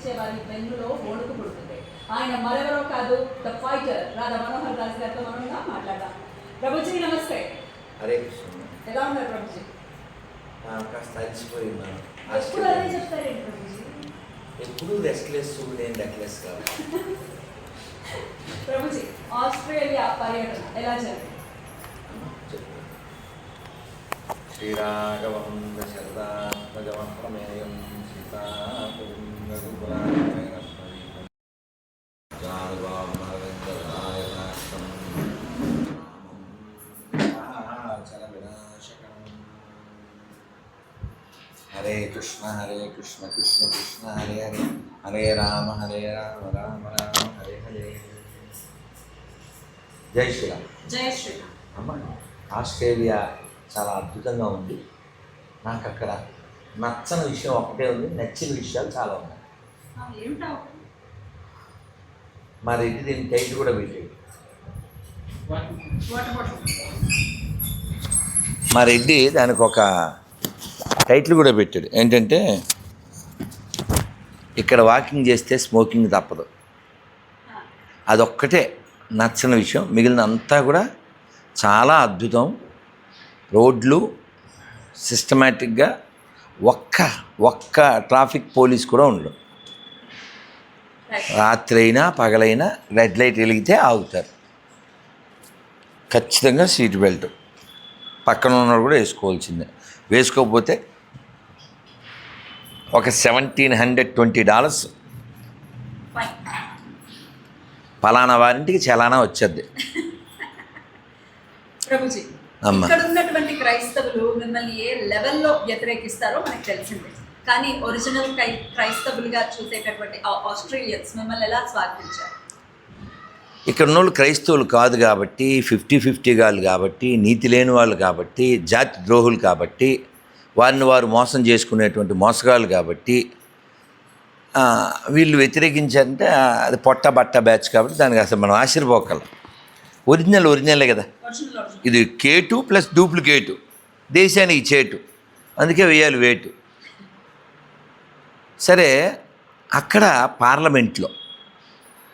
వ్యతిరేకించే వారి వెన్నులో వణుకు పుడుతుంది. ఆయన మరెవరో కాదు? ద ఫైటర్ రాధా మనోహర్ దాస్ గారితో మనముగా మాట్లాడదాం. ప్రభుజీ నమస్తే. హరే కృష్ణ. ఎలా ఉన్నారు ప్రభుజీ? కాస్త అలసిపోయి ఉన్నాను. ఎప్పుడు అదే చెప్తారేంటి ప్రభుజీ? ఎప్పుడు రెస్ట్లెస్ నేను రెక్లెస్ కాదు. ప్రభుజీ ఆస్ట్రేలియా పర్యటన ఎలా జరిగింది. శ్రీరాఘవం దశరథాత్మజం ప్రమేయం హరే కృష్ణ హరే కృష్ణ కృష్ణ కృష్ణ హరే హరే హరే రామ హరే రామ రామ రామ హరే హరే. జై శ్రీరామ్. జయ శ్రీరామ్. అమ్మ ఆస్ట్రేలియా చాలా అద్భుతంగా ఉంది. నాకు అక్కడ నచ్చని విషయం ఒకటే ఉంది నచ్చిన విషయాలు చాలా ఉన్నాయి. మా రెడ్డి దీని టైట్ కూడా పెట్టాడు వాట్ మా రెడ్డి దానికి ఒక టైటిల్ కూడా పెట్టాడు. ఏంటంటే ఇక్కడ వాకింగ్ చేస్తే స్మోకింగ్ తప్పదు. అదొక్కటే నచ్చని విషయం. మిగిలిన అంతా కూడా చాలా అద్భుతం. రోడ్లు సిస్టమేటిక్గా ఒక్క ఒక్క ట్రాఫిక్ పోలీస్ కూడా ఉండడు. రాత్రి అయినా పగలైనా రెడ్ లైట్ వెలిగితే ఆగుతారు. ఖచ్చితంగా సీట్ బెల్ట్. పక్కన ఉన్నవాడు కూడా వేసుకోవాల్సిందే. వేసుకోకపోతే ఒక సెవెంటీన్ హండ్రెడ్ ట్వంటీ డాలర్స్ ఫలానా వారింటికి చలానా వచ్చేది అమ్మ. ఇక్కడ ఉన్నటువంటి క్రైస్తవులు మిమ్మల్ని ఏ లెవెల్లో వ్యతిరేకిస్తారో మనకు తెలిసిందే. కానీ ఒరిజినల్ క్రై క్రైస్తవులుగా చూసేటటువంటి ఆస్ట్రేలియన్స్ మిమ్మల్ని ఎలా స్వాగతించారు ఇక్కడ ఉన్నోళ్ళు క్రైస్తవులు కాదు కాబట్టి ఫిఫ్టీ ఫిఫ్టీ గాళ్ళు కాబట్టి నీతి లేని వాళ్ళు కాబట్టి జాతి ద్రోహులు కాబట్టి వారిని వారు మోసం చేసుకునేటువంటి మోసగాళ్ళు కాబట్టి వీళ్ళు వ్యతిరేకించారంటే అది పొట్ట బట్ట బ్యాచ్ కాబట్టి దానికి అసలు మనం ఆశ్చర్యపోగలం ఒరిజినల్ ఒరిజినలే కదా. ఇది కేటు ప్లస్ డూప్లికేటు. దేశానికి చేటు. అందుకే వేయాలి వేటు. సరే అక్కడ పార్లమెంట్లో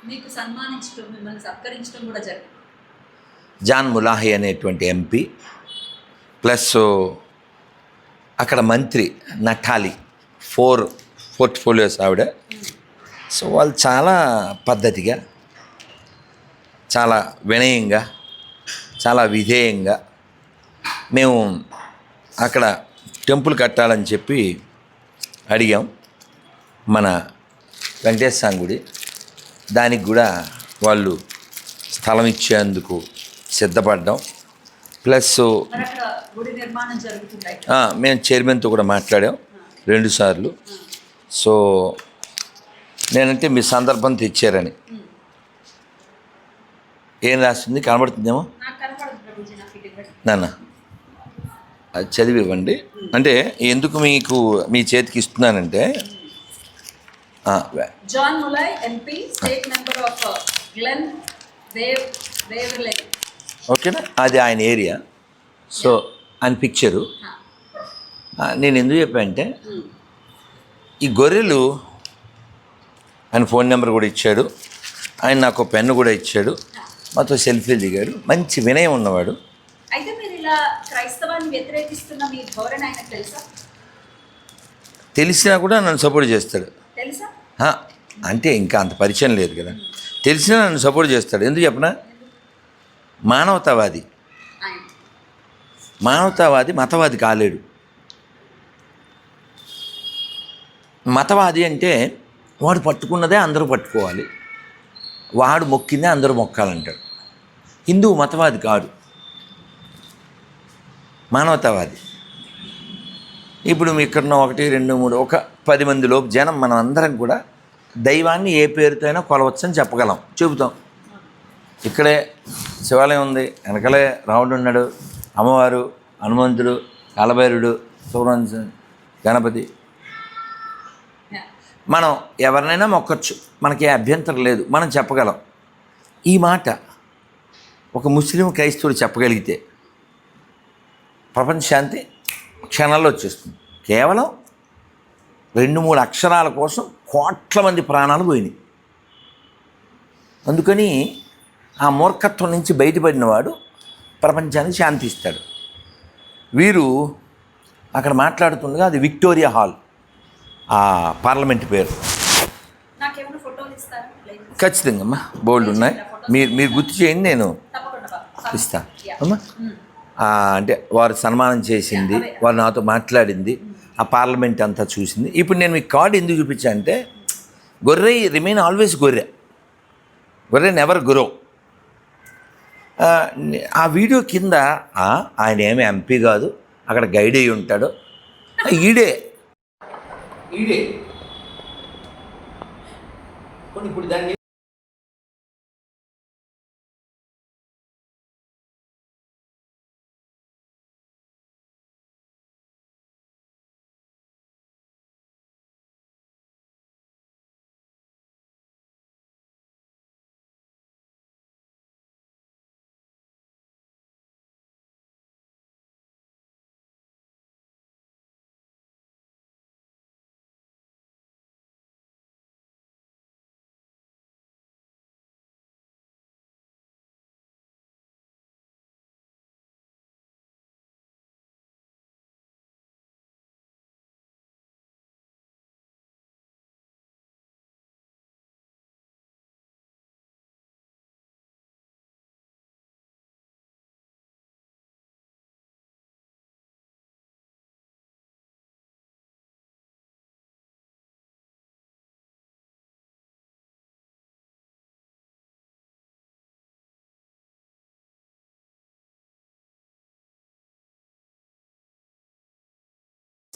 మీకు సన్మానించడం మిమ్మల్ని సత్కరించడం కూడా జరిగింది. జాన్ ములాహి అనేటువంటి ఎంపీ ప్లస్ అక్కడ మంత్రి నటాలి ఫోర్ పోర్ట్ఫోలియోస్ ఆవిడ. సో వాళ్ళు చాలా పద్ధతిగా చాలా వినయంగా చాలా విధేయంగా మేము అక్కడ టెంపుల్ కట్టాలని చెప్పి అడిగాం. మన వెంకటేశ్వర స్వామి గుడి. దానికి కూడా వాళ్ళు స్థలం ఇచ్చేందుకు సిద్ధపడ్డాం. ప్లస్ మేము చైర్మన్తో కూడా మాట్లాడాం రెండుసార్లు సో నేనంటే మీ సందర్భం తెచ్చారని. ఏం రాస్తుంది? కనబడుతుందేమో. నాన్న అది చదివి ఇవ్వండి అంటే ఎందుకు మీకు మీ చేతికి ఇస్తున్నానంటే John ములై MP state member of Glen ఓకేనా అది ఆయన ఏరియా సో ఆయన పిక్చరు ఆ, నేను ఎందుకు చెప్పానంటే ఈ గొర్రెలు ఆయన ఫోన్ నెంబర్ కూడా ఇచ్చాడు. ఆయన నాకు పెన్ను కూడా ఇచ్చాడు. మాతో సెల్ఫీలు దిగాడు. మంచి వినయం ఉన్నవాడు. అయితే మీరు ఇలా క్రైస్తవాన్ని వ్యతిరేకిస్తున్న మీ ధోరణి ఆయనకు తెలుసా? తెలిసినా కూడా నన్ను సపోర్ట్ చేస్తాడు. తెలుసా? అంటే ఇంకా అంత పరిచయం లేదు కదా. తెలిసినా నన్ను సపోర్ట్ చేస్తాడు. ఎందుకు చెప్పనా? మానవతావాది. మానవతావాది మతవాది కాలేడు. మతవాది అంటే వాడు పట్టుకున్నదే అందరూ పట్టుకోవాలి. వాడు మొక్కిందే అందరూ మొక్కాలంటాడు. హిందువు మతవాది కాడు. మానవతావాది. ఇప్పుడు మీ ఇక్కడ ఒకటి రెండు మూడు ఒక పది మంది లోపు జనం మనం అందరం కూడా దైవాన్ని ఏ పేరుతో అయినా కొలవచ్చని చెప్పగలం. చెబుతాం. ఇక్కడే శివాలయం ఉంది. వెనకలే రాముడు ఉన్నాడు. అమ్మవారు హనుమంతుడు కాలభైరుడు సుబ్రహ్మణ్య గణపతి. మనం ఎవరినైనా మొక్కొచ్చు. మనకి అభ్యంతరం లేదు. మనం చెప్పగలం. ఈ మాట ఒక ముస్లిం క్రైస్తవుడు చెప్పగలిగితే ప్రపంచ శాంతి క్షణాల్లో వచ్చేస్తుంది. కేవలం రెండు మూడు అక్షరాల కోసం కోట్ల మంది ప్రాణాలు పోయినాయి. అందుకని ఆ మూర్ఖత్వం నుంచి బయటపడినవాడు ప్రపంచానికి శాంతి ఇస్తాడు వీరు అక్కడ మాట్లాడుతుండగా అది విక్టోరియా హాల్ ఆ పార్లమెంట్ పేరు. ఖచ్చితంగా అమ్మా బోల్డ్ ఉన్నాయి. మీరు మీరు గుర్తు చేయండి నేను తప్పకుండా బాబు. ఇస్తా. Yeah. అమ్మా. అంటే వారు సన్మానం చేసింది వారు నాతో మాట్లాడింది. ఆ పార్లమెంట్ అంతా చూసింది. ఇప్పుడు నేను మీకు కార్డు ఎందుకు చూపించా అంటే గొర్రె రిమైన్ ఆల్వేస్ గొర్రె. గొర్రె నెవర్ గ్రో ఆ వీడియో కింద ఆయన ఏమి ఎంపీ కాదు అక్కడ గైడ్ అయి ఉంటాడు. ఈడే. ఈడే. ఇప్పుడు దాన్ని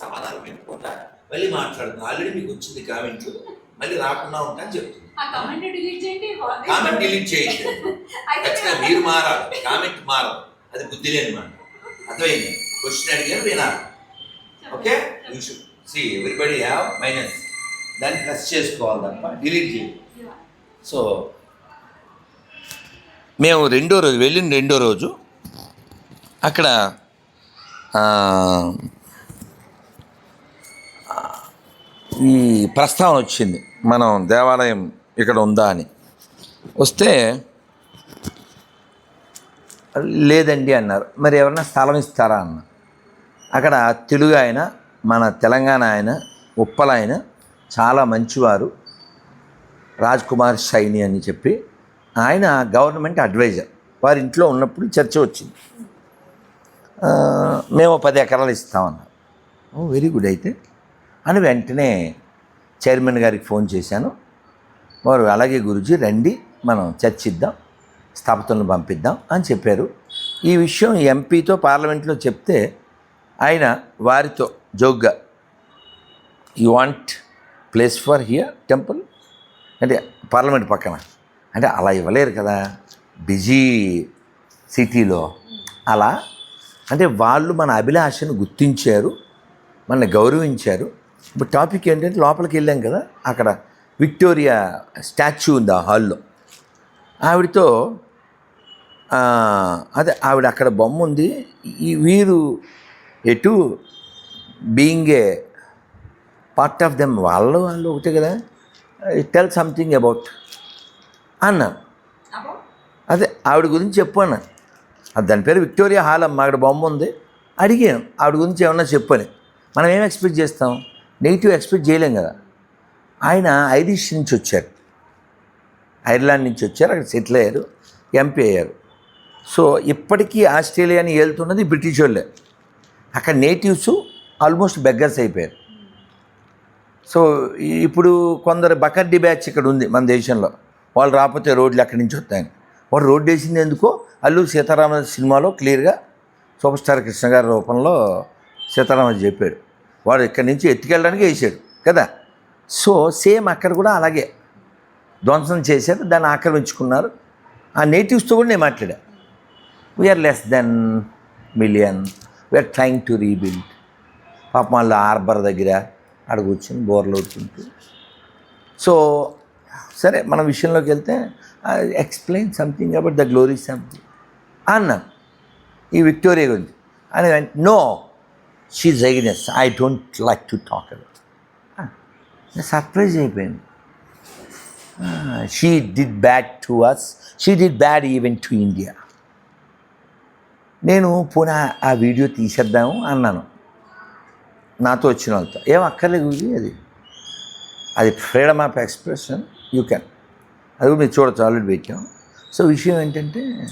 సమాధానం పెట్టుకుంటా మళ్ళీ మాట్లాడుతున్నా. ఆల్రెడీ మీకు వచ్చింది కామెంట్ మళ్ళీ రాకుండా ఉంటా అని చెప్తుంది కామెంట్ డిలీట్ చేయండి. ఖచ్చితంగా మీరు మారాలి. కామెంట్ మారదు. అది బుద్ధి లేని మాట. అర్థమైంది? క్వశ్చన్ అడిగారు వినాలి. Okay you should see everybody have minus దాన్ని ప్రెస్ చేసుకోవాలి తప్ప. డిలీట్ చేయండి. సో మేము రెండో రోజు వెళ్ళిన రెండో రోజు అక్కడ ఆ, ఈ ప్రస్తావన వచ్చింది మనం దేవాలయం ఇక్కడ ఉందా అని. వస్తే లేదండి అన్నారు. మరి ఎవరైనా స్థలం ఇస్తారా అన్న. అక్కడ తెలుగు ఆయన మన తెలంగాణ ఆయన ఉప్పల ఆయన చాలా మంచివారు రాజ్ కుమార్ షైని అని చెప్పి ఆయన గవర్నమెంట్ అడ్వైజర్. వారి ఇంట్లో ఉన్నప్పుడు చర్చ వచ్చింది. మేము పది ఎకరాలు ఇస్తామన్నారు వెరీ గుడ్ అయితే. అని వెంటనే చైర్మన్ గారికి ఫోన్ చేశాను. వారు అలాగే గురుజీ రండి మనం చర్చిద్దాం స్థాపతులను పంపిద్దాం అని చెప్పారు. ఈ విషయం ఎంపీతో పార్లమెంట్లో చెప్తే ఆయన వారితో జోగ్గా you want place for here temple అంటే పార్లమెంట్ పక్కన. అంటే అలా ఇవ్వలేరు కదా బిజీ సిటీలో. అలా అంటే వాళ్ళు మన అభిలాషను గుర్తించారు మన గౌరవించారు. ఇప్పుడు టాపిక్ ఏంటంటే లోపలికి వెళ్ళాం కదా అక్కడ విక్టోరియా స్టాచ్యూ ఉంది ఆ హాల్లో. ఆవిడతో అదే ఆవిడ అక్కడ బొమ్మ ఉంది. ఈ వీరు ఎటు being a part of them వాళ్ళు వాళ్ళు ఒకటే కదా. టెల్ సంథింగ్ అబౌట్ అన్నా. అదే ఆవిడ గురించి చెప్పాను దాని పేరు విక్టోరియా హాల్ అమ్మ అక్కడ బొమ్మ ఉంది. అడిగాను ఆవిడ గురించి ఏమన్నా చెప్పని. మనం ఏం ఎక్స్పెక్ట్ చేస్తాం? నెగిటివ్ ఎక్స్పెక్ట్ చేయలేం కదా. ఆయన ఐరిష్ నుంచి వచ్చారు. ఐర్లాండ్ నుంచి వచ్చారు అక్కడ సెటిల్ అయ్యారు ఎంపీ అయ్యారు. సో ఇప్పటికీ ఆస్ట్రేలియాని ఏలుతున్నది బ్రిటిష్ వాళ్ళే. అక్కడ నేటివ్స్ ఆల్మోస్ట్ బెగ్గర్స్ అయిపోయారు. సో ఇప్పుడు కొందరు బకర్డి బ్యాచ్ ఇక్కడ ఉంది మన దేశంలో. వాళ్ళు రాకపోతే రోడ్లు అక్కడి నుంచి వస్తాయని. వాడు రోడ్డు వేసింది ఎందుకో? అల్లు సీతారామ సినిమాలో క్లియర్గా సూపర్ స్టార్ కృష్ణ గారి రూపంలో సీతారామ చెప్పాడు. వాడు ఇక్కడి నుంచి ఎత్తుకెళ్ళడానికి వేసాడు కదా? సో సేమ్ అక్కడ కూడా అలాగే. ధ్వంసం చేశారు దాన్ని ఆక్రమించుకున్నారు. ఆ నేటివ్స్తో కూడా నేను మాట్లాడా. We are less than million we are trying to rebuild పాపం వాళ్ళు హార్బర్ దగ్గర అక్కడ కూర్చొని బోర్లు అవుతుంటూ సో సరే మన విషయంలోకి వెళ్తే explain something about the glory something అన్నాను. ఈ విక్టోరియా గురించి. అని no she జైనెస్ I don't like to talk about surprise అయిపోయింది she did bad to us she did bad even to India నేను పోనీ ఆ- వీడియో తీసేద్దాము అన్నాను. నాతో వచ్చిన వాళ్ళతో. ఏం అక్కర్లేదు అది. అది freedom of expression you can అది కూడా మీరు చూడచ్చు ఆల్రెడీ పెట్టాం. సో విషయం ఏంటంటే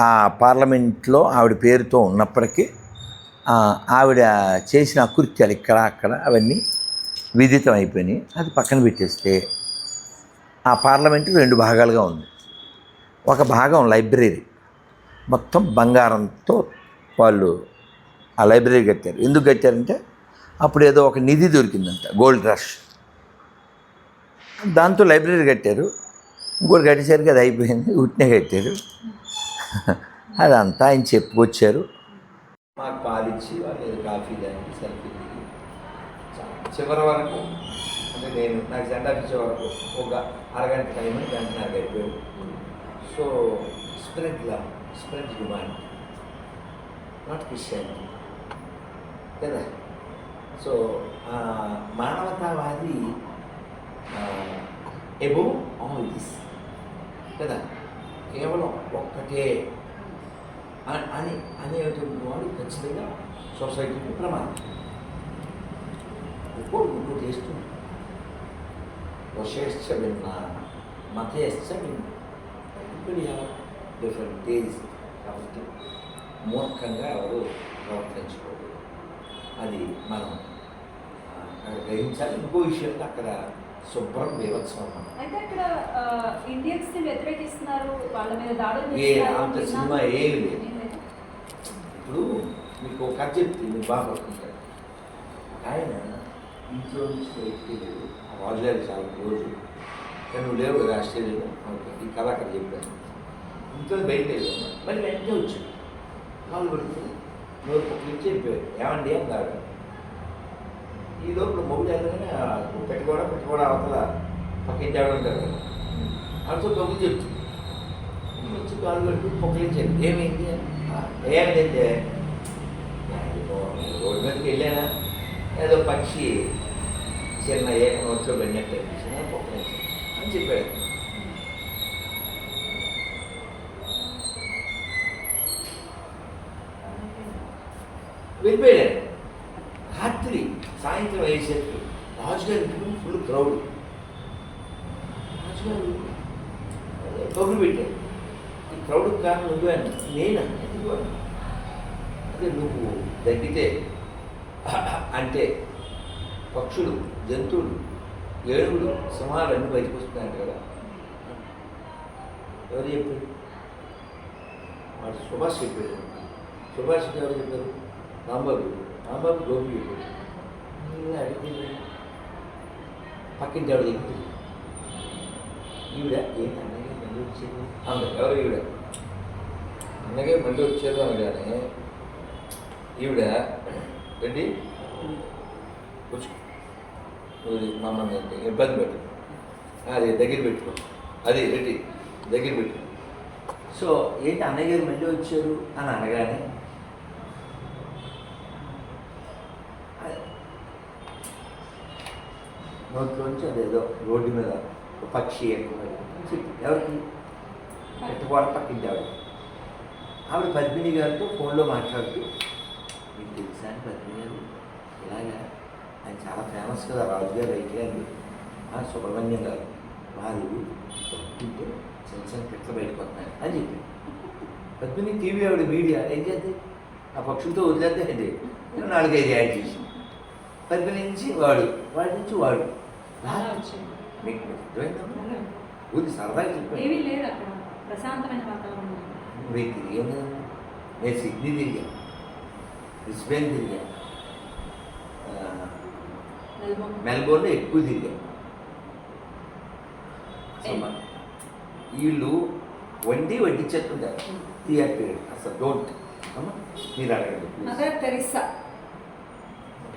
ఆ, పార్లమెంట్లో ఆవిడ పేరుతో ఉన్నప్పటికీ ఆవిడ చేసిన అకృత్యాలు ఇక్కడ అక్కడ అవన్నీ విదితం అయిపోయినాయి. అది పక్కన పెట్టేస్తే ఆ పార్లమెంటు రెండు భాగాలుగా ఉంది. ఒక భాగం లైబ్రరీ. మొత్తం బంగారంతో వాళ్ళు ఆ లైబ్రరీ కట్టారు. ఎందుకు కట్టారంటే అప్పుడు ఏదో ఒక నిధి దొరికిందంట గోల్డ్ రష్. దాంతో లైబ్రరీ కట్టారు. ఇంకోటి కట్టేసరికి అది అయిపోయింది ఉట్నే కట్టారు. అదంతా ఆయన చెప్పుకొచ్చారు. మాకు పాలిచ్చి వాళ్ళు కాఫీ తాగి సెల్ఫీ చివరి వరకు అంటే నేను నాకు జెండా పిచ్చే వరకు ఒక అరగంట టైం అని గంట నాకు అయిపోయాడు సో స్ప్రెడ్ లా స్ప్రెడ్ డిమాండ్ నాట్ క్రిస్టియానిటీ కదా? సో మానవతావాది ఎబో ఆల్ దిస్ కదా? కేవలం ఒక్కటే. అ- అని అనేటువంటి వాడు ఖచ్చితంగా సొసైటీకి ప్రమాదం ఒక్కోడు ఇంకోటి చేస్తుంది వశేశ్చ విన్న మతేశ్చ విన్న ఇప్పుడు డిఫరెంట్ డేస్ కాబట్టి మూర్ఖంగా ఎవరు ప్రవర్తించకూడదు. అది మనం గ్రహించాలి. ఇంకో విషయం అక్కడ శుభ్రం అన్నమాట అయితే అక్కడ ఇండియన్స్ని వ్యతిరేకిస్తున్నారు వాళ్ళ మీద దాడులు ఏ చేస్తున్నారు అంత. సినిమా ఏమి లేదు. లేదా? ఇప్పుడు మీకు ఒక కథ చెప్తే మీకు బాగా పడుతుంటాడు ఆయన ఇంట్లో నుంచి ఆ రాజుగారి చాలా క్లోజ్. కానీ నువ్వు లేవు కదా ఆస్ట్రేలియాలో. ఈ కథ అక్కడ చెప్పాను. ఇంట్లో బయట లేదు మరి వెంటనే వచ్చాడు. కాళ్ళు పడుతుంది నోరు పక్కన చెప్పాడు. ఏమండి ఏం కాదు ఈ లోపల మొగుడు వెళ్ళగానే పెట్టుకోవడం పెట్టుకోవడం అవతల పక్కన తేడా ఉంటారు కదా వాళ్ళతో కబుర్లు చెప్తుంది వచ్చి కాలు పెట్టి పొక్కలించాను ఏమైంది? "ఆ, ఏమైందంటే రోడ్డు మీదకి వెళ్ళానా? ఏదో పక్షి చిన్న ఏకం వచ్చో వెళ్ళినట్టు అనిపించింది. పొక్కలించాను అని చెప్పాడు. వెళ్ళిపోయాడు. రాజుగారి ఇంటి ఫుల్ క్రౌడ్ రాజుగారు కబురు పెట్టాడు ఈ క్రౌడ్ కారణం నువ్వే అన్నా నేనా? ఎందుకు? అన్నా అదే నువ్వు తగ్గితే అంటే పక్షులు జంతువులు ఏనుగులు సింహాలు అన్నీ బయటకు వస్తున్నాయంట కదా. ఎవరు చెప్పారు? వాడు సుభాష్ చెప్పాడు. సుభాష్ ఎవరు చెప్పారు? రాంబాబు. రాంబాబు గోపి చెప్పాడు. నేను అడిగింది పక్కింటి ఎవరు ఈవిడ ఏంటి అన్నగే మళ్ళీ వచ్చేది? ఆమె ఎవరు ఈవిడ? అన్నగే మళ్ళీ వచ్చేది అనగానే ఈవిడ ఏంటి? కూర్చో. మమ్మల్ని ఇబ్బంది పెట్టు. అది దగ్గర పెట్టుకో. అది రెడ్డి దగ్గర పెట్టుకో సో ఏంటి అన్నయ్య గారు మళ్ళీ వచ్చారు అని అనగానే నోట్లోంచి అదేదో రోడ్డు మీద ఒక పక్షి ఎక్కువ ఎవరికి? పెట్టుకోవడ పక్కింటి ఆవిడ ఆవిడ పద్మిని గారితో ఫోన్లో మాట్లాడుతూ మీకు తెలుసా అని పద్మిని గారు? ఇలాగా ఆయన చాలా ఫేమస్ కదా రాజుగారు అయితే అని ఆ సుబ్రహ్మణ్యం గారు వారు తొక్కింటే చిన్న చిన్న పిట్లు బయటకు వస్తున్నాయి అని చెప్పి. పద్మిని టీవీ ఆవిడ మీడియా ఏం చేద్ది? ఆ పక్షులతో వదిలేద్దే అండి నాలుగైదు యాడ్ చేసి. పద్మిని నుంచి వాడు వాడి నుంచి వాడు. మీకు అర్థమైందమ్మా ఊరి సరదాగా చెప్పాను ఏమీ లేదు అక్కడ. ప్రశాంతమైన వాతావరణం మీరు తిరిగాను కదా నేను సిడ్నీ తిరిగాను బ్రిస్బేన్ తిరిగాను మెల్బోర్న్లో ఎక్కువ తిరిగాను. మన- వీళ్ళు వండి వడ్డించేస్తుంటారు. థియేటర్ అసలు డోంట్. మీరు అడగండి. మదర్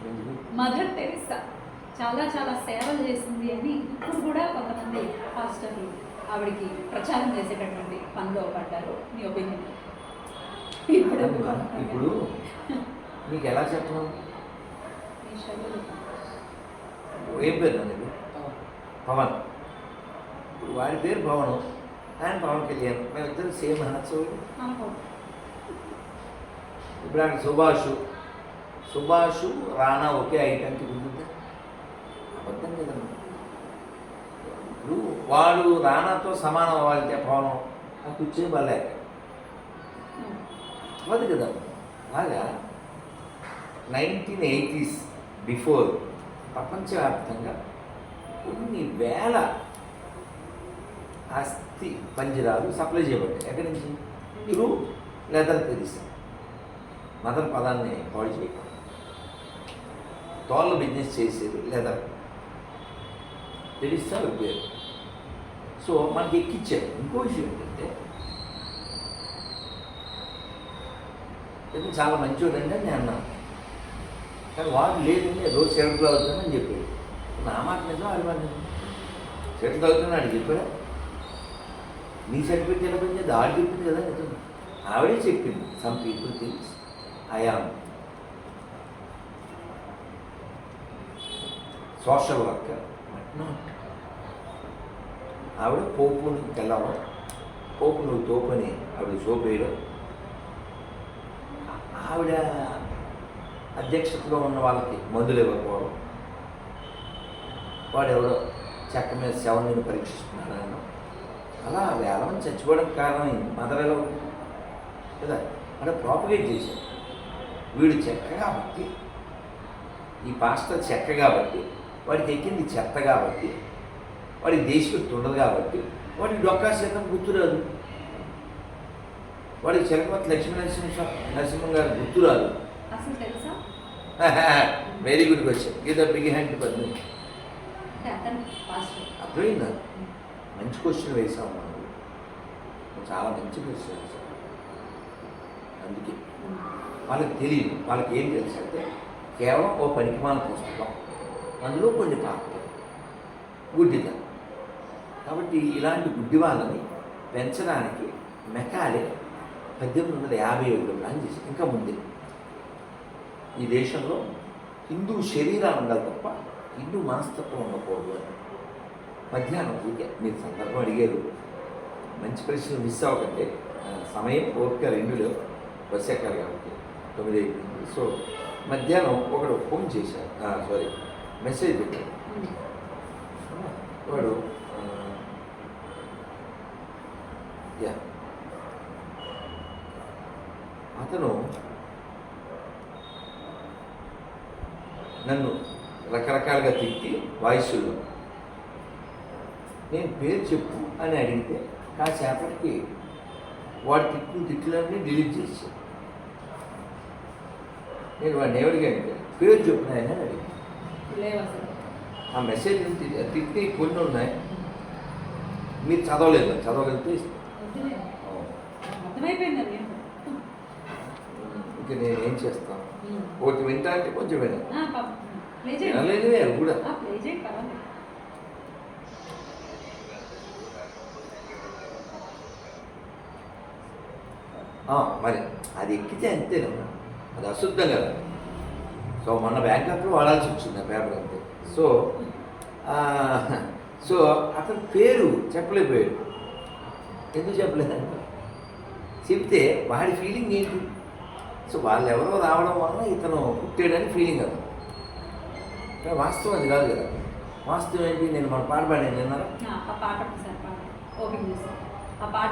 ఎందుకు? Mother Teresa? చాలా చాలా సేవలు చేసింది అని ఇప్పుడు కూడా కొంతమంది పాస్టర్లు ఆవిడకి ప్రచారం చేసేటటువంటి పనిలో పడ్డారు. మీ ఒపీనియన్? ఇప్పుడు ఇప్పుడు మీకు ఎలా చెప్పను ఏం పేరు నన్ను పవన్. ఇప్పుడు వాడి పేరు పవన్ ఆయన పవన్ కళ్యాణ్. మేమిద్దరు సేమ్ హ్యాట్స్. ఇప్పుడు ఆయన సుభాష్. సుభాష్ రాణా ఒకే ఐటానికి కుదురుతా అబద్ధం కదమ్మా ఇప్పుడు వాడు రానాతో సమానం అవ్వాలంటే పవన్ ఆ కూర్చొని వాళ్ళేక అవ్వదు కదా. అలాగా నైన్టీన్ ఎయిటీస్ బిఫోర్ ప్రపంచవ్యాప్తంగా కొన్ని వేల అస్థి పంజరాలు సప్లై చేయబడ్డాయి. ఎక్కడి నుంచి? త్రూ లెదర్ తెరిసా మదర్ పదాన్ని పాడు చేయడం తోళ్ళ బిజినెస్ చేసేది లెదర్. తెలిస్తా పేరు సో మనకి ఎక్కిచ్చారు ఇంకో విషయం ఏంటంటే ఇది చాలా మంచివాడండి అని నేను అన్నాను. కానీ వాడు లేదండి రోజు సిగరెట్లు అవుతుందని చెప్పాడు. నా మాట నిజం ఆడి మాట నిజం సిగరెట్లు అవుతున్నాడు చెప్పాడా? నీ సర్టిఫికెట్ ఎలా పనిచేది ఆడు చెప్పింది కదా నిజం ఆవిడే చెప్పింది some people things I am social worker but not ఆవిడ పోపు తెల్లవ పోపు నువ్వు తోపని ఆవిడ సోపేయడం. ఆవిడ అధ్యక్షతలో ఉన్న వాళ్ళకి మందులు ఇవ్వకపోవడం. వాడు ఎవడో చెక్క మీద శవని పరీక్షిస్తున్నాడన్న అలా వేల చచ్చిపోవడం కారణం మదరలో కదా అంటే ప్రాపగేట్ చేశాడు వీడు చెక్క కాబట్టి ఈ పాస్టర్ చెక్క కాబట్టి వాడికి ఎక్కింది చెత్త కాబట్టి వాడికి దేశభక్తి ఉండదు కాబట్టి వాడికి డొక్కా శాతం గుర్తురాదు. వాడికి చిలకమతి లక్ష్మీ నరసింహ నరసింహం గారు గుర్తురాదు. Very good question Geetha big hand Padma అర్థమైందా? మంచి క్వశ్చన్ వేసాం మనం. చాలా మంచి క్వశ్చన్ వేసాం అందుకే. వాళ్ళకి తెలియదు. వాళ్ళకి ఏం తెలుసు అంటే కేవలం ఓ పనికిమాల పుస్తకం. అందులో కొన్ని పాత్రలు. గుడ్డిద కాబట్టి ఇలాంటి గుడ్డి వాళ్ళని పెంచడానికి మెకాలే పద్దెనిమిది వందల యాభై ఒకటి ప్లాన్ చేసి ఇంకా ముందే. ఈ దేశంలో హిందూ శరీరాలు ఉండాలి తప్ప హిందూ మనస్తత్వం ఉండకూడదు అని. మధ్యాహ్నం ఊరికే మీరు సందర్భం అడిగారు. మంచి ప్రశ్నలు మిస్ అవ్వకండి. ఆ, సమయం ఓపిక రెండు లేవు బస్ ఎక్కాలి కాబట్టి తొమ్మిది అయిపోయింది సో మధ్యాహ్నం ఒకడు ఫోన్ చేశారు సారీ మెసేజ్ పెట్టాడు. వాడు ఆ, యా అతను నన్ను రకరకాలుగా తిట్టి వాయిస్సుల్లో నేను పేరు చెప్పు అని అడిగితే కాసేపటికి వాడు తిట్టిన తిట్లన్నీ డిలీట్ చేశాను నేను వాడిని ఎవరికంటే పేరు చెప్పు నాయన అని అడిగాను ఆ మెసేజ్ తిట్టి కొన్ని ఉన్నాయి. మీరు చదవలేదు చదవగలిగితే. ఇంక నేను ఏం చేస్తాను? ఒకటి వింటా అంటే కొంచెం వినాలి ఆ, పాపం. ప్లే చేయండి వినలేనివే అవి కూడా. మరి అది ఎక్కితే అంతేనమ్మా అది అశుద్ధం కదా. సో మొన్న బ్యాంకాక్లో వాడాల్సి వచ్చింది ఆ పేపర్ అంతే. సో సో అతని పేరు చెప్పలేకపోయాడు. ఎందుకు చెప్పలేదంట చెప్తే వాడి ఫీలింగ్ ఏంటి? సో వాళ్ళు ఎవరో రావడం వల్ల ఇతను పుట్టాడని ఫీలింగ్ అది. కానీ వాస్తవం అది కాదు కదా. వాస్తవం ఏంటి? నేను మన పాట పాడాను విన్నారా?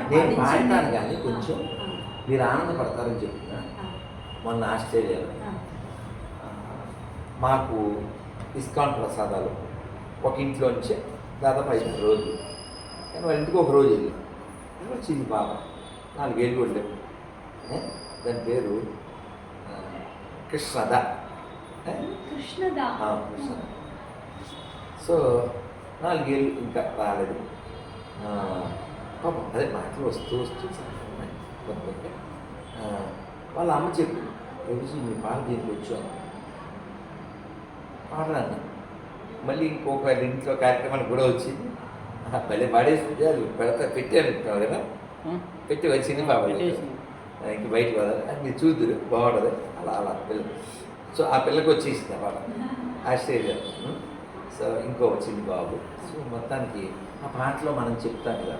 నేను. పాడతాను కానీ కొంచెం మీరు ఆనందపడతారని చెప్తున్నా. ఆ, మొన్న ఆస్ట్రేలియాలో మాకు ఇస్కాన్ ప్రసాదాలు ఒక ఇంట్లోంచి దాదాపు ఐదు రోజులు. కానీ వాళ్ళ ఇంటికి ఒక రోజు వెళ్ళి వచ్చింది పాప నాలుగేళ్ళు కూడా లేవు? దాని పేరు కృష్ణద? కృష్ణదా. సో నాలుగేళ్ళు ఇంకా రాలేదు. పాపం అదే మాటలు వస్తూ వస్తూ. ఆ, వాళ్ళ అమ్మ చెప్పింది రోజు మీ పాలు దీనికి వచ్చాను పాడరాను మళ్ళీ ఇంకొక ఇంట్లో కార్యక్రమానికి కూడా వచ్చింది. పాడేసింది అది. పెడతా పెట్టాను కదా పెట్టి వచ్చింది బాబా ఇంక బయటకు పోదా. అది మీరు చూద్దరు బాగుండదు. అలా అలా పిల్లలు సో ఆ పిల్లకి వచ్చేసింది ఆ పాట ఆస్ట్రేలియా సో ఇంకో వచ్చింది బాబు. సో మొత్తానికి ఆ పాటలో మనం చెప్తాం కదా.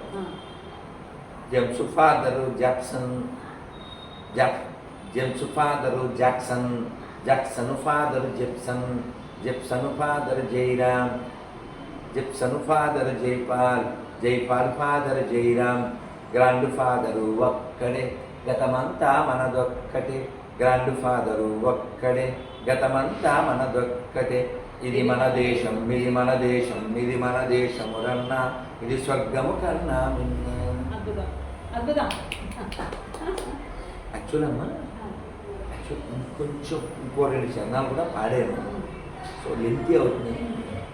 James father Jackson Jack James father Jackson Jackson father Jepson Jepson father Jairam Jepson father Jaipal Jaipal father Jairam grandfather ఒక్కడే. గతమంతా మనదొక్కటే. గ్రాండ్ ఫాదరు ఒక్కడే. గతమంతా మనదొక్కటే. ఇది మన దేశం ఇది మన దేశం ఇది మన దేశమురన్నా ఇది స్వర్గము కన్నా మిన్న. యాక్చువల్ అమ్మా యాక్చువల్ ఇంకొంచెం ఇంకో రెండు చరణాలు కూడా పాడాను. సో లెంతీ అవుతుంది.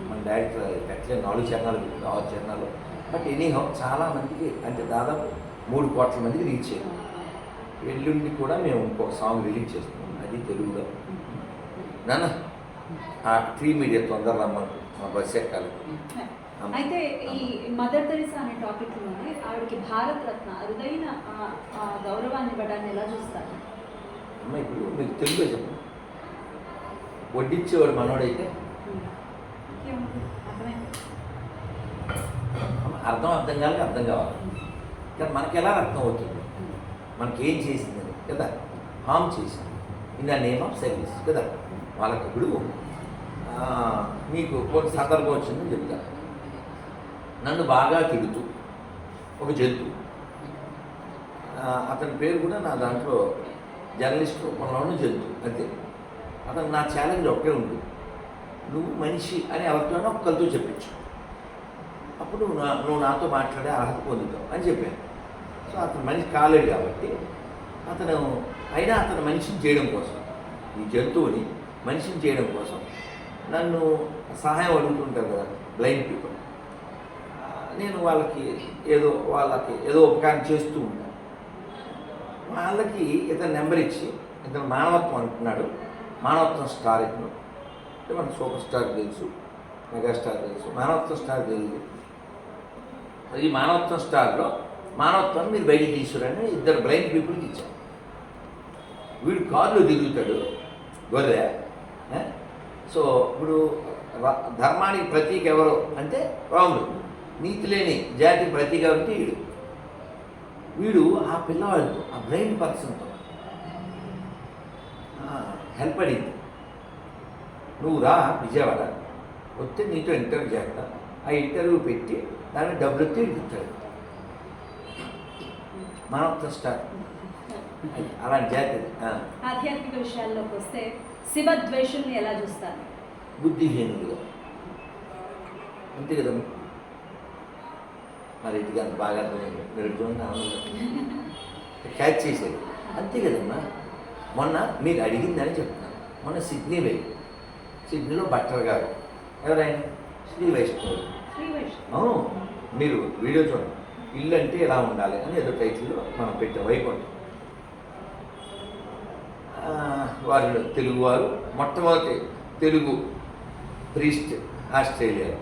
మన డైరెక్టర్ పెట్టలే నాలుగు చరణాలు పెట్టింది ఆరు చరణాలు. బట్ ఎనీహౌ చాలా మందికి అంటే దాదాపు మూడు కోట్ల మందికి రీచ్ అయ్యింది ఎల్లుండి కూడా మేము ఇంకో సాంగ్ రిలీజ్ చేస్తున్నాం. అది తెలుగులో. నాన్న ఆ త్రీ మీడియా తొందర రమ్మంటు మా బస్ ఎక్కాలి. అయితే ఈ మదర్ తెరిసా అనే టాపిక్లోనే ఆవిడకి భారత రత్న అరుదైన గౌరవాన్ని ఇవ్వడాన్ని ఎలా చూస్తారు? అమ్మ ఇప్పుడు మీకు తెలుగులో చెప్పు. వడ్డించేవాడు మనోడైతే? అర్థం అర్థం కావాలి అర్థం కావాలి. కానీ మనకి ఎలా అర్థం అవుతుంది? మనకి ఏం చేసిందని కదా? హామ్ చేసింది. In the name of service కదా? వాళ్ళకి ఇప్పుడు మీకు కొన్ని సందర్భం వచ్చిందని చెప్తా. నన్ను బాగా తిడుతూ ఒక జంతువు అతని పేరు కూడా నా దాంట్లో జర్నలిస్ట్ రూపంలోనే జంతువు అంతే. అతను నా ఛాలెంజ్ ఒకటే ఉంటుంది. నువ్వు మనిషి అని ఎవరితోనో ఒక్కరితో చెప్పించు. అప్పుడు నువ్వు నువ్వు నాతో మాట్లాడే అర్హత పొందుతావు అని చెప్పాను. సో అతను మనిషి కాలేడు కాబట్టి అతను అయినా అతను మనిషిని చేయడం కోసం ఈ జంతువుని మనిషిని చేయడం కోసం నన్ను సహాయం అడుగుతుంటారు కదా బ్లైండ్ పీపుల్ నేను వాళ్ళకి ఏదో వాళ్ళకి ఏదో ఉపకారం చేస్తూ ఉంటాను. వాళ్ళకి ఇతను నెంబర్ ఇచ్చి ఇతను మానవత్వం అంటున్నాడు. మానవత్వం స్టార్ ఇతను. అంటే మన సూపర్ స్టార్ తెలుసు మెగాస్టార్ తెలుసు మానవత్వం స్టార్ తెలుసు. ఈ మానవత్వం స్టార్లో మానవత్వాన్ని మీరు బయటికి తీసుకురండి ఇద్దరు బ్లైండ్ పీపుల్కి ఇచ్చారు. వీడు కారులో తిరుగుతాడు గొర్రె సో ఇప్పుడు ధర్మానికి ప్రతీక ఎవరు అంటే రాముడు. నీతి లేని జాతి ప్రతీక అంటే వీడు. వీడు ఆ పిల్లవాడితో ఆ బ్లైండ్ పర్సన్తో హెల్ప్ అడిగింది. నువ్వు రా విజయవాడ వస్తే నీతో ఇంటర్వ్యూ చేస్తా. ఆ ఇంటర్వ్యూ పెట్టి దాన్ని డబ్బులు ఎత్తి మనతో స్టార్ అలాంటి జాతి ఆధ్యాత్మిక విషయాల్లోకి వస్తే శివ ద్వేషుల్ని ఎలా చూస్తారు? బుద్ధిహీనుడుగా అంతే కదా మరి? ఇంటికి అంత బాగా ఆనందం క్యాచ్ చేసేది. అంతే కదమ్మా మొన్న మీరు అడిగిందని చెప్తున్నాను మొన్న సిడ్నీ వెళ్ళి. సిడ్నీలో బట్టర్ గారు. ఎవరైనా? శ్రీ వైష్ణవుడు అవును. మీరు వీడియో చూడండి. ఇల్లు అంటే ఎలా ఉండాలి అని ఏదో టైటిల్లో మనం పెట్టే వైకుంఠం ఆ, వారు తెలుగువారు మొట్టమొదటి తెలుగు ప్రీస్ట్ ఆస్ట్రేలియాలో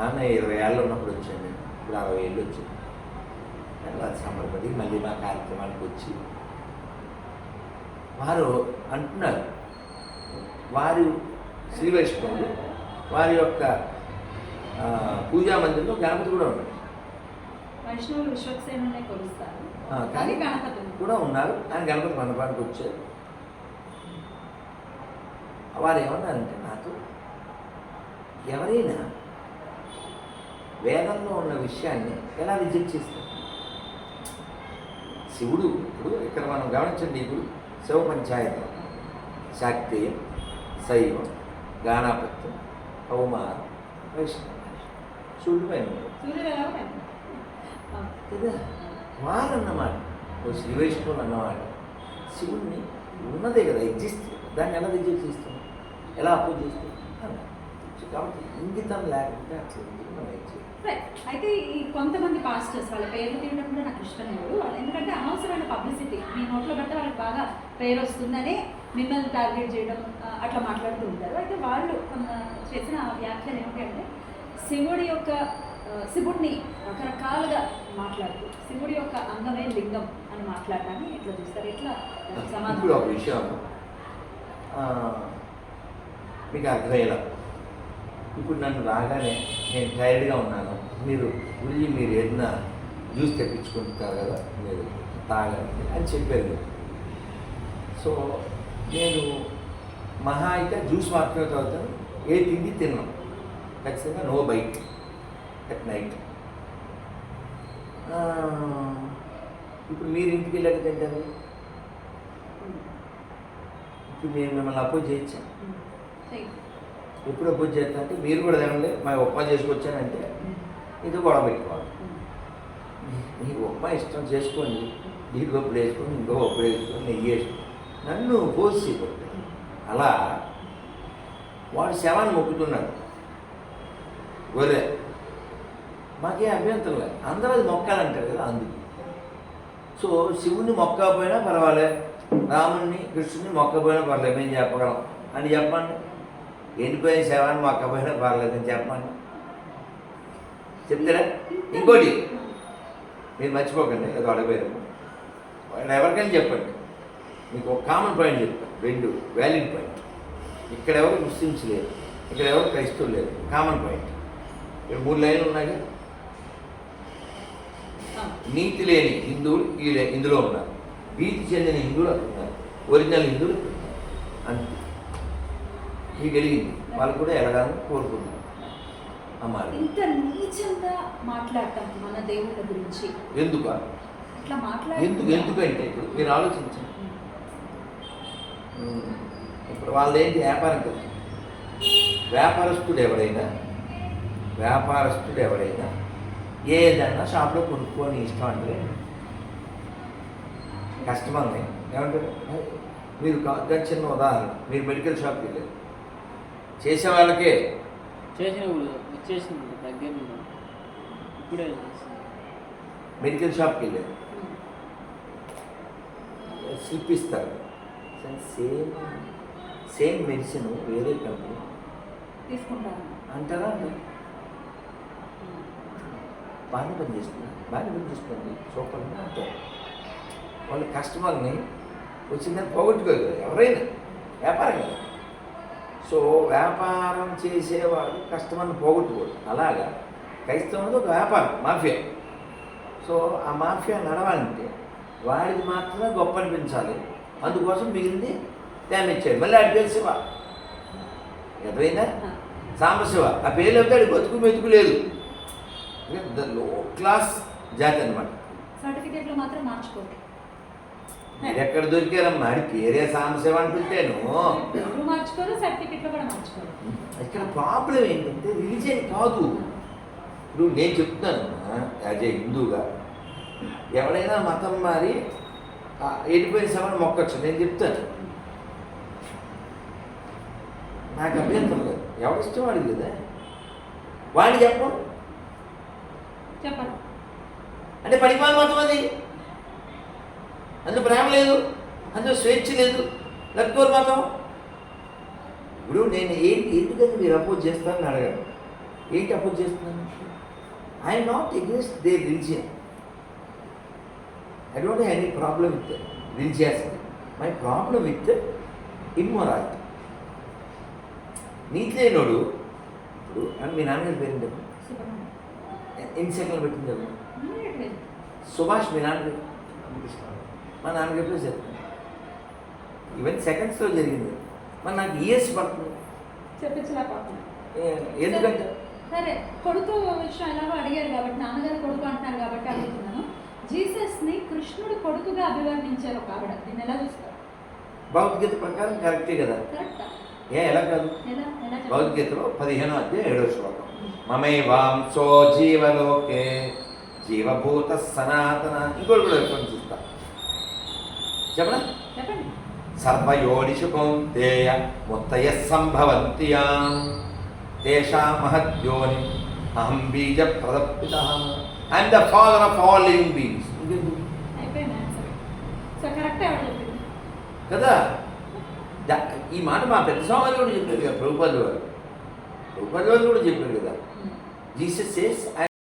ఆమె ఇరవై ఏళ్ళు ఉన్నప్పుడు వచ్చాను నేను. ఇప్పుడు అరవై ఏళ్ళు వచ్చింది. అలా సంబరపడి మళ్ళీ మా కార్యక్రమానికి వచ్చి వారు అంటున్నారు. వారు శ్రీ వైష్ణవులు వారి యొక్క పూజా మందిరంలో గణపతి కూడా ఉన్నారు వైష్ణవులు విశ్వక్సేనునే కొలుస్తారు. ఆ, కానీ కూడా ఉన్నారు ఆయన గణపతి మండపానికి వచ్చారు. వారు ఏమన్నారంటే నాతో ఎవరైనా వేదంలో ఉన్న విషయాన్ని ఎలా రిజెక్ట్ చేస్తారు? శివుడు ఇప్పుడు ఇక్కడ మనం గమనించండి ఇప్పుడు శివ పంచాయతీ శాక్తేయం శైవం గానాపత్యం కౌమారం వైష్ణవ. శివుడి పైన. సూర్యుడు కదా? వారు అన్నమాట ఓ శ్రీ వైష్ణవులు అన్నవాడు. శివుణ్ణి ఉన్నదే కదా ఎగ్జిస్ట్ దాన్ని ఎలా రిజెక్ట్ ఎలా అపోజ్ చేస్తాం? కాబట్టి ఇంగితం లేకపోతే అట్లా మనం అయితే ఈ కొంతమంది పాస్టర్స్ వాళ్ళ పేర్లు తీయడం కూడా నాకు ఇష్టం లేదు. ఎందుకంటే అనవసరమైన పబ్లిసిటీ మీ నోట్లో పడితే వాళ్ళకి బాగా పేరు వస్తుందని మిమ్మల్ని టార్గెట్ చేయడం అట్లా మాట్లాడుతూ ఉంటారు. అయితే వాళ్ళు చేసిన వ్యాఖ్యలు ఏమిటంటే శివుడి యొక్క శివుడిని రకరకాలుగా మాట్లాడుతూ శివుడి యొక్క అంగమే లింగం అని మాట్లాడటాన్ని ఎట్లా చూస్తారు? ఎట్లా ఇప్పుడు ఒక విషయం. మీకు అర్థమయ్యేలా. ఇప్పుడు నన్ను రాగానే నేను టైర్డ్గా ఉన్నాను. మీరు గురించి మీరు ఏదైనా జ్యూస్ తెప్పించుకుంటారు కదా మీరు తాగండి అని చెప్పారు. సో నేను మహా అయితే జ్యూస్ మాత్రమే తాగుతాను ఏ తిండి తిన్నాను ఖచ్చితంగా no bike at night ah, ఇప్పుడు మీరు ఇంటికి వెళ్ళాక తింటారు? ఇప్పుడు నేను మిమ్మల్ని అపోజ్ చేయొచ్చా? ఎప్పుడు అపోజ్ చేస్తా అంటే మీరు కూడా తినండి మా ఉప్మా చేసుకొచ్చానంటే ఇది గొడవ పెట్టుకోవాలి. మీ ఉప్మా ఇష్టం చేసుకోండి నీటి గొప్పలు వేసుకొని ఇంకో గొప్పలు వేసుకొని నెయ్యి వేసుకొని. నన్ను పోసి అలా వాడు శవాన్ని మొక్కుతున్నాడు. గొర్రె మాకే అభ్యంతరం లేదు అందరూ అది మొక్కాలంటారు కదా అందుకు. సో శివుని మొక్కకపోయినా పర్వాలే రాముడిని కృష్ణుని మొక్కపోయినా పర్లేదు మేము చెప్పగలం. అని చెప్పండి. ఎండిపోయిన శవాన్ని మొక్కపోయినా పర్లేదు అని చెప్పండి. చెప్తారా? ఇంకోటి మీరు మర్చిపోకండి ఏదో అడగలేదు వాళ్ళు ఎవరికైనా చెప్పండి. మీకు ఒక కామన్ పాయింట్ చెప్తాను రెండు వ్యాలిడ్ పాయింట్ ఇక్కడ ఎవరు ముస్లిమ్స్ లేరు. ఇక్కడ ఎవరు క్రైస్తవులు లేరు. కామన్ పాయింట్ ఇక్కడ మూడు లైన్లు ఉన్నాయి కదా నీతి లేని హిందువులు ఈ ఇందులో ఉన్నారు. భీతి చెందిన హిందువులు అక్కడ ఉన్నారు. ఒరిజినల్ హిందువులు ఉన్నారు. అంతే. మీకు కలిగింది వాళ్ళు కూడా ఎలాగాలని కోరుకుంటున్నారు. అమ్మాలి ఇంత నీచంగా మాట్లాడటం మన దేవుళ్ళ గురించి. ఎందుకు? ఇట్లా మాట్లాడి ఎందుకు? ఎందుకంటే ఇప్పుడు మీరు ఆలోచించండి. ఇప్పుడు వాళ్ళు ఏంటి వ్యాపారం కదా. వ్యాపారస్తుడు ఎవరైనా వ్యాపారస్తుడు ఎవరైనా ఏదన్నా షాప్లో కొనుక్కొని ఇష్టం అంటే కస్టమర్ని ఏమంటారు? మీరు దాని చిన్న ఉదాహరణ. మీరు మెడికల్ షాప్కి వెళ్ళారు. చేసే వాళ్ళకే? చేసిన ఇప్పుడు వచ్చేసింది దగ్గర. ఇప్పుడే. మెడికల్ షాప్కి వెళ్ళారు. స్లిప్ ఇస్తారు సేమ్ సేమ్ మెడిసిన్ వేరే కంపెనీ. తీసుకుంటాను. అంటారా? బాగానే పనిచేస్తుంది బాగానే పనిచేస్తుంది సూపర్ అంటారు వాళ్ళ కస్టమర్ని వచ్చిందని పోగొట్టుకోరు కదా ఎవరైనా. వ్యాపారం కదా. సో వ్యాపారం చేసేవాడు కస్టమర్ని పోగొట్టుకోడు. అలాగా? క్రైస్తవులది ఒక వ్యాపారం మాఫియా. సో ఆ మాఫియా నడవాలంటే వాడికి మాత్రమే గొప్ప అనిపించాలి. అందుకోసం మిగిలింది డ్యామేజ్ చేయాలి. మళ్ళీ ఆడి పేరు శివ. ఎదురైందా సాంబశివ. ఆ పేరు అవుతాడు బతుకు మెతుకు లేదు. ద లో క్లాస్ జాతి అనమాట సర్టిఫికేట్లు మాత్రం మార్చుకోండి. ఎక్కడ దొరికారమ్మా? పేరే సాంబశివ అంటుంటేను. మార్చుకోరు సర్టిఫికేట్లు కూడా మార్చుకోరు. ఇక్కడ ప్రాబ్లం ఏంటంటే రిలీజియన్ కాదు. ఇప్పుడు నేను చెప్తున్నాను యాజ్ ఏ హిందూగా. ఎవడైనా మతం మారి ఎడిపోయిన సమయం మొక్కొచ్చు. నేను చెప్తాను. నాకు అభ్యంతరం లేదు. ఎవరిష్టం వాడికి కదా వాడిని చెప్పం చెప్పండి. అంటే పడిపోయిన మతం అది అందులో ప్రేమ లేదు అందులో స్వేచ్ఛ లేదు లక్కోరు మతం ఇప్పుడు నేను ఏంటి ఎందుకని మీరు అపోజ్ చేస్తానని అడగాను. ఏంటి అపోజ్ చేస్తున్నాను I'm not against the religion I don't have any problem with religiosity my problem with immorality నీతి లేనోడు ఇప్పుడు మీ నాన్నగారి పేరు ఎన్ని సెకండ్లు పెట్టింది చెప్పండి. సుభాష్ మీ నాన్నగారు మా పేరు చెప్తాను ఈవెన్ సెకండ్స్లో జరిగింది. మరి నాకు ఇయర్స్ పడుతుంది. చెప్పించలేకపోతున్నా ఏ- ఎందుకంటే సరే కొడుకు విషయం ఎలాగో అడిగారు కాబట్టి నాన్నగారు కొడుకు అంటున్నారు కాబట్టి అడుగుతున్నాను. జీసస్ని కృష్ణుడు కొడుకుగా అభివర్ణించారు ఒక ఆవిడ. దీన్ని ఎలా చూస్తారు? భగవద్గీత ప్రకారం కరెక్టే కదా. ఏ ఎలా కాదు? భగవద్గీతలో పదిహేనో అధ్యాయం ఏడో శ్లోకం. మమే వాంసో జీవలోకే జీవభూత సనాతన ఇంకోటి కూడా కొంచెం చూస్తా. చెప్పనా? చెప్పండి. సర్వయోనిషు కౌంతేయ ముత్తయ సంభవంత్యాం. తేషా మహద్యోని అహం బీజ ప్రదప్పిత I'm the father of all living beings కదా? ఈ మాట మా పెద్ద స్వామి కూడా చెప్పారు వారు వారు కూడా చెప్పారు కదా. Jesus says